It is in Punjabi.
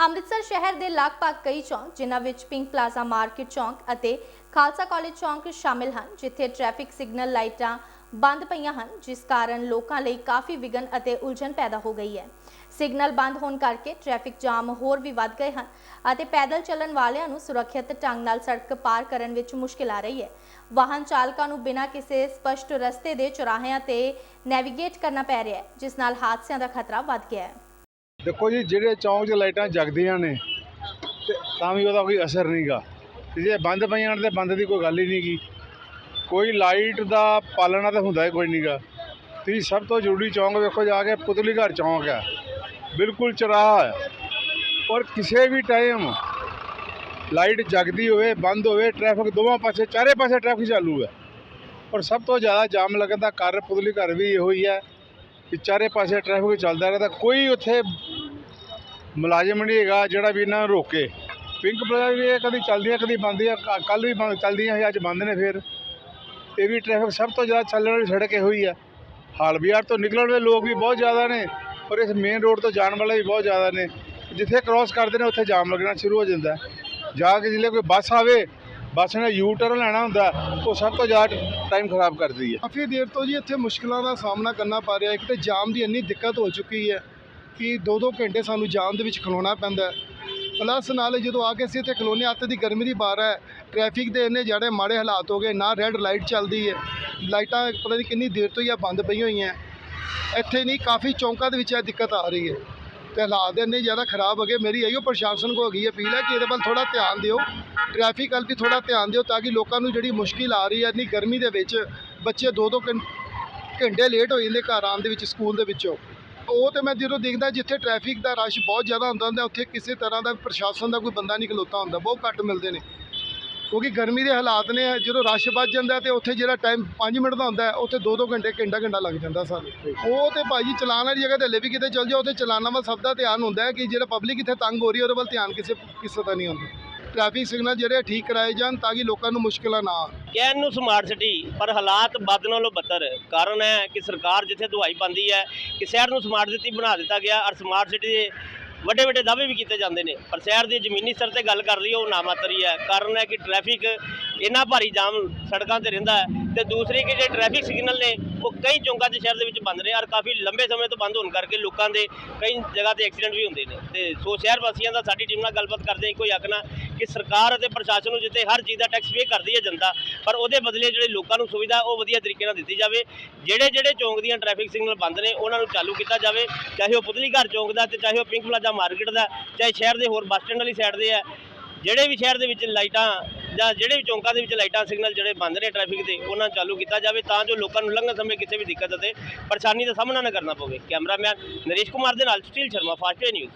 ਅੰਮ੍ਰਿਤਸਰ ਸ਼ਹਿਰ ਦੇ ਲਗਭਗ ਕਈ ਚੌਂਕ, ਜਿਨ੍ਹਾਂ ਵਿੱਚ ਪਿੰਕ ਪਲਾਜ਼ਾ ਮਾਰਕੀਟ ਚੌਂਕ ਅਤੇ ਖਾਲਸਾ ਕਾਲਜ ਚੌਂਕ ਸ਼ਾਮਿਲ ਹਨ, ਜਿੱਥੇ ਟ੍ਰੈਫਿਕ ਸਿਗਨਲ ਲਾਈਟਾਂ ਬੰਦ ਪਈਆਂ ਹਨ, ਜਿਸ ਕਾਰਨ ਲੋਕਾਂ ਲਈ ਕਾਫੀ ਵਿਘਨ ਅਤੇ ਉਲਝਣ ਪੈਦਾ ਹੋ ਗਈ ਹੈ। ਸਿਗਨਲ ਬੰਦ ਹੋਣ ਕਰਕੇ ਟ੍ਰੈਫਿਕ ਜਾਮ ਹੋਰ ਵੀ ਵੱਧ ਗਏ ਹਨ ਅਤੇ ਪੈਦਲ ਚੱਲਣ ਵਾਲਿਆਂ ਨੂੰ ਸੁਰੱਖਿਅਤ ਢੰਗ ਨਾਲ ਸੜਕ ਪਾਰ ਕਰਨ ਵਿੱਚ ਮੁਸ਼ਕਿਲ ਆ ਰਹੀ ਹੈ। ਵਾਹਨ ਚਾਲਕਾਂ ਨੂੰ ਬਿਨਾਂ ਕਿਸੇ ਸਪਸ਼ਟ ਰਸਤੇ ਦੇ ਚੁਰਾਹਿਆਂ ਤੇ ਨੈਵੀਗੇਟ ਕਰਨਾ ਪੈ ਰਿਹਾ ਹੈ, ਜਿਸ ਨਾਲ ਹਾਦਸਿਆਂ ਦਾ ਖਤਰਾ ਵੱਧ ਗਿਆ ਹੈ। ਦੇਖੋ ਜੀ, ਜਿਹੜੇ ਚੌਂਕ 'ਚ ਲਾਈਟਾਂ ਜਗਦੀਆਂ ਨੇ, ਤੇ ਤਾਂ ਵੀ ਉਹਦਾ ਕੋਈ ਅਸਰ ਨਹੀਂਗਾ ਤੇ ਜੇ ਬੰਦ ਪਈਆਂ ਨੇ ਤੇ ਬੰਦ ਦੀ ਕੋਈ ਗੱਲ ਹੀ ਨਹੀਂਗੀ ਕੋਈ ਲਾਈਟ ਦਾ ਪਾਲਣਾ ਤਾਂ ਹੁੰਦਾ ਹੀ ਕੋਈ ਨਹੀਂਗਾ ਤੁਸੀਂ ਸਭ ਤੋਂ ਜ਼ਰੂਰੀ ਚੌਂਕ ਵੇਖੋ ਜਾ ਕੇ, ਪੁਤਲੀ ਘਰ ਚੌਂਕ ਹੈ। ਬਿਲਕੁਲ ਚੌਰਾਹਾ ਹੈ। ਔਰ ਕਿਸੇ ਵੀ ਟਾਈਮ ਲਾਈਟ ਜਗਦੀ ਹੋਵੇ, ਬੰਦ ਹੋਵੇ ਟ੍ਰੈਫਿਕ ਦੋਵਾਂ ਪਾਸੇ, ਚਾਰੇ ਪਾਸੇ ਟ੍ਰੈਫਿਕ ਚਾਲੂ ਹੈ। ਔਰ ਸਭ ਤੋਂ ਜ਼ਿਆਦਾ ਜਾਮ ਲੱਗਣ ਦਾ ਕਾਰਨ ਪੁਤਲੀ ਘਰ ਵੀ ਇਹੋ ਹੀ ਹੈ। ਕਿ ਚਾਰੇ ਪਾਸੇ ਟ੍ਰੈਫਿਕ ਚੱਲਦਾ ਰਹਿੰਦਾ ਕੋਈ ਉੱਥੇ ਮੁਲਾਜ਼ਮ ਨਹੀਂ ਹੈਗਾ ਜਿਹੜਾ ਵੀ ਇਹਨਾਂ ਨੂੰ ਰੋਕੇ। ਪਿੰਕ ਪਲਾਜ਼ਾ ਵੀ ਇਹ ਕਦੀ ਚੱਲਦੀਆਂ, ਕਦੀ ਬੰਦੀਆਂ ਕੱਲ ਵੀ ਬੰਦ ਚੱਲਦੀਆਂ ਸੀ, ਅੱਜ ਬੰਦ ਨੇ ਫਿਰ। ਇਹ ਵੀ ਟ੍ਰੈਫਿਕ ਸਭ ਤੋਂ ਜ਼ਿਆਦਾ ਚੱਲਣ ਵਾਲੀ ਸੜਕ ਇਹ ਹੋਈ ਆ। ਹਾਲ ਬਿਹਾਰ ਤੋਂ ਨਿਕਲਣ ਵਾਲੇ ਲੋਕ ਵੀ ਬਹੁਤ ਜ਼ਿਆਦਾ ਨੇ, ਔਰ ਇਸ ਮੇਨ ਰੋਡ ਤੋਂ ਜਾਣ ਵਾਲੇ ਵੀ ਬਹੁਤ ਜ਼ਿਆਦਾ ਨੇ। ਜਿੱਥੇ ਕ੍ਰਾਸ ਕਰਦੇ ਨੇ, ਉੱਥੇ ਜਾਮ ਲੱਗਣਾ ਸ਼ੁਰੂ ਹੋ ਜਾਂਦਾ। ਜਾ ਕੇ ਜਿਲੇ ਕੋਈ ਬੱਸ ਆਵੇ ਬੱਸ ਨੇ ਯੂ ਟਰਨ ਲੈਣਾ ਹੁੰਦਾ, ਉਹ ਸਭ ਤੋਂ ਜ਼ਿਆਦਾ ਟਾਈਮ ਖਰਾਬ ਕਰਦੀ ਹੈ। ਕਾਫੀ ਦੇਰ ਤੋਂ ਜੀ ਇੱਥੇ ਮੁਸ਼ਕਲਾਂ ਦਾ ਸਾਹਮਣਾ ਕਰਨਾ ਪਾ ਰਿਹਾ ਇੱਕ ਤੇ ਜਾਮ ਦੀ ਇੰਨੀ ਦਿੱਕਤ ਹੋ ਚੁੱਕੀ ਹੈ ਕਿ 2-2 ਘੰਟੇ ਸਾਨੂੰ ਜਾਮ ਦੇ ਵਿੱਚ ਖਲੋਣਾ ਪੈਂਦਾ ਪਲੱਸ ਨਾਲ ਜਦੋਂ ਆ ਕੇ ਅਸੀਂ ਇੱਥੇ ਖਲੋਨੇ ਹੱਥ ਦੀ ਗਰਮੀ ਦੀ ਬਾਰ ਹੈ ਟ੍ਰੈਫਿਕ ਦੇ ਇੰਨੇ ਜਿਹੜੇ ਮਾੜੇ ਹਾਲਾਤ ਹੋ ਗਏ, ਨਾ ਰੈੱਡ ਲਾਈਟ ਚੱਲਦੀ ਹੈ। ਲਾਈਟਾਂ ਪਤਾ ਨਹੀਂ ਕਿੰਨੀ ਦੇਰ ਤੋਂ ਹੀ ਆ ਬੰਦ ਪਈਆਂ ਹੋਈਆਂ। ਇੱਥੇ ਨਹੀਂ ਕਾਫੀ ਚੌਂਕਾਂ ਦੇ ਵਿੱਚ ਇਹ ਦਿੱਕਤ ਆ ਰਹੀ ਹੈ। ਤੇ ਹਾਲਾਤ ਇੰਨੇ ਜ਼ਿਆਦਾ ਖਰਾਬ ਹੋ ਗਏ ਮੇਰੀ ਇਹੀਓ ਪ੍ਰਸ਼ਾਸਨ ਕੋ ਹੈਗੀ ਅਪੀਲ ਹੈ ਕਿ ਇਹਦੇ ਵੱਲ ਥੋੜਾ ਧਿਆਨ ਦਿਓ। ਟ੍ਰੈਫਿਕ ਵੱਲ ਵੀ ਥੋੜਾ ਧਿਆਨ ਦਿਓ ਤਾਂ ਕਿ ਲੋਕਾਂ ਨੂੰ ਜਿਹੜੀ ਮੁਸ਼ਕਿਲ ਆ ਰਹੀ ਹੈ, ਇੰਨੀ ਗਰਮੀ ਦੇ ਵਿੱਚ ਬੱਚੇ ਦੋ ਦੋ ਘੰ- ਘੰਟੇ ਲੇਟ ਹੋ ਜਾਂਦੇ ਘਰ ਆਉਣ ਦੇ ਵਿੱਚ, ਸਕੂਲ ਦੇ ਵਿੱਚੋਂ। ਉਹ ਤੇ ਮੈਂ ਜਦੋਂ ਦੇਖਦਾ ਜਿੱਥੇ ਟ੍ਰੈਫਿਕ ਦਾ ਰਸ਼ ਬਹੁਤ ਜ਼ਿਆਦਾ ਹੁੰਦਾ ਹੁੰਦਾ, ਉੱਥੇ ਕਿਸੇ ਤਰ੍ਹਾਂ ਦਾ ਪ੍ਰਸ਼ਾਸਨ ਦਾ ਕੋਈ ਬੰਦਾ ਨਹੀਂ ਖਲੋਤਾ ਹੁੰਦਾ, ਬਹੁਤ ਘੱਟ ਮਿਲਦੇ ਨੇ। ਕਿਉਂਕਿ ਗਰਮੀ ਦੇ ਹਾਲਾਤ ਨੇ, ਜਦੋਂ ਰਸ਼ ਵੱਧ ਜਾਂਦਾ ਤੇ ਉੱਥੇ ਜਿਹੜਾ ਟਾਈਮ 5 ਮਿੰਟ ਦਾ ਹੁੰਦਾ ਉੱਥੇ 2-2 ਘੰਟੇ, ਘੰਟਾ ਘੰਟਾ ਲੱਗ ਜਾਂਦਾ ਸਾਨੂੰ। ਉਹ ਤੇ ਭਾਜੀ ਚਲਾਨ ਵਾਲੀ ਜਗ੍ਹਾ ਤੇ ਹਲੇ ਵੀ ਕਿਤੇ ਚੱਲ ਜਾਓ, ਉੱਥੇ ਚਲਾਨਾਂ ਵੱਲ ਸਭ ਦਾ ਧਿਆਨ ਹੁੰਦਾ ਹੈ ਕਿ ਜਿਹੜਾ ਪਬਲਿਕ ਇੱਥੇ ਤੰਗ ਹੋ ਰਹੀ ਹੈ, ਉਹਦੇ ਵੱਲ ਧਿਆਨ ਕਿਸੇ ਕਿਸੇ ਦਾ ਨਹੀਂ ਹੁੰਦਾ। ਟ੍ਰੈਫਿਕ ਸਿਗਨਲ ਜਿਹੜੇ ਠੀਕ ਕਰਾਏ ਜਾਣ ਤਾਂ ਕਿ ਲੋਕਾਂ ਨੂੰ ਮੁਸ਼ਕਲਾਂ ਨਾ ਆਉਣ। ਕਹਿਣ ਨੂੰ ਸਮਾਰਟ ਸਿਟੀ ਪਰ ਹਾਲਾਤ ਬਦ ਨਾਲੋਂ ਬੱਤਰ ਕਾਰਨ ਹੈ ਕਿ ਸਰਕਾਰ ਜਿੱਥੇ ਦਵਾਈ ਪਾਉਂਦੀ ਹੈ, ਕਿ ਸ਼ਹਿਰ ਨੂੰ ਸਮਾਰਟ ਸਿਟੀ ਬਣਾ ਦਿੱਤਾ ਗਿਆ, ਔਰ ਸਮਾਰਟ ਸਿਟੀ ਦੇ ਵੱਡੇ ਵੱਡੇ ਦਾਅਵੇ ਵੀ ਕੀਤੇ ਜਾਂਦੇ ਨੇ। ਪਰ ਸ਼ਹਿਰ ਦੀ ਜ਼ਮੀਨੀ ਸਤਰ ਤੇ ਗੱਲ ਕਰ ਲਈ ਉਹ ਨਾਮਾਤਰੀ ਹੈ। ਕਾਰਨ ਹੈ ਕਿ ਟ੍ਰੈਫਿਕ ਇੰਨਾ ਭਾਰੀ ਜਾਮ ਸੜਕਾਂ ਤੇ ਰਹਿੰਦਾ ਹੈ। ਤੇ ਦੂਸਰੀ ਕਿ ਜਿਹੜੇ ਟ੍ਰੈਫਿਕ ਸਿਗਨਲ ਨੇ, ਉਹ ਕਈ ਚੌਂਕਾਂ 'ਚ ਸ਼ਹਿਰ ਦੇ ਵਿੱਚ ਬੰਦ ਨੇ ਔਰ ਕਾਫੀ ਲੰਬੇ ਸਮੇਂ ਤੋਂ ਬੰਦ ਹੋਣ ਕਰਕੇ ਲੋਕਾਂ ਦੇ ਕਈ ਜਗ੍ਹਾ ਤੇ ਐਕਸੀਡੈਂਟ ਵੀ ਹੁੰਦੇ ਨੇ। ਤੇ ਸੋ ਸ਼ਹਿਰ ਵਾਸੀਆਂ ਦਾ ਸਾਡੀ ਟੀਮ ਨਾਲ ਗੱਲਬਾਤ ਕਰਦੇ ਹਾਂ, ਕੋਈ ਆਖਣਾ ਕਿ ਸਰਕਾਰ ਅਤੇ ਪ੍ਰਸ਼ਾਸਨ ਨੂੰ ਜਿੱਥੇ ਹਰ ਚੀਜ਼ ਦਾ ਟੈਕਸ ਪੇ ਕਰਦੀ ਹੈ ਜਨਤਾ, ਪਰ ਉਹਦੇ ਬਦਲੇ ਜਿਹੜੇ ਲੋਕਾਂ ਨੂੰ ਸੁਵਿਧਾ, ਉਹ ਵਧੀਆ ਤਰੀਕੇ ਨਾਲ ਦਿੱਤੀ ਜਾਵੇ। ਜਿਹੜੇ ਜਿਹੜੇ ਚੌਂਕ ਦੀਆਂ ਟ੍ਰੈਫਿਕ ਸਿਗਨਲ ਬੰਦ ਨੇ, ਉਹਨਾਂ ਨੂੰ ਚਾਲੂ ਕੀਤਾ ਜਾਵੇ, ਚਾਹੇ ਉਹ ਪੁਤਲੀ ਘਰ ਚੌਂਕ ਦਾ ਤੇ ਚਾਹੇ ਉਹ ਪਿੰਕ ਪਲਾਜ਼ਾ ਮਾਰਕੀਟ ਦਾ, ਚਾਹੇ ਸ਼ਹਿਰ ਦੇ ਹੋਰ ਬੱਸ ਸਟੈਂਡ ਵਾਲੀ ਸਾਈਡ ਦੇ ਆ। ਜਿਹੜੇ ਵੀ ਸ਼ਹਿਰ ਦੇ ਵਿੱਚ ਲਾਈਟਾਂ ਜਾਂ ਜਿਹੜੇ ਵੀ ਚੌਂਕਾਂ ਦੇ ਵਿੱਚ ਲਾਈਟਾਂ ਸਿਗਨਲ ਜਿਹੜੇ ਬੰਦ ਨੇ ਟ੍ਰੈਫਿਕ ਦੇ, ਉਹਨਾਂ ਨੂੰ ਚਾਲੂ ਕੀਤਾ ਜਾਵੇ ਤਾਂ ਜੋ ਲੋਕਾਂ ਨੂੰ ਲੰਘਣ ਸਮੇਂ ਕਿਸੇ ਵੀ ਦਿੱਕਤ ਅਤੇ ਪਰੇਸ਼ਾਨੀ ਦਾ ਸਾਹਮਣਾ ਨਾ ਕਰਨਾ ਪਵੇ। ਕੈਮਰਾਮੈਨ ਨਰੇਸ਼ ਕੁਮਾਰ ਦੇ ਨਾਲ ਸੁਸ਼ੀਲ ਸ਼ਰਮਾ, ਫਾਸਟ ਨਿਊਜ਼।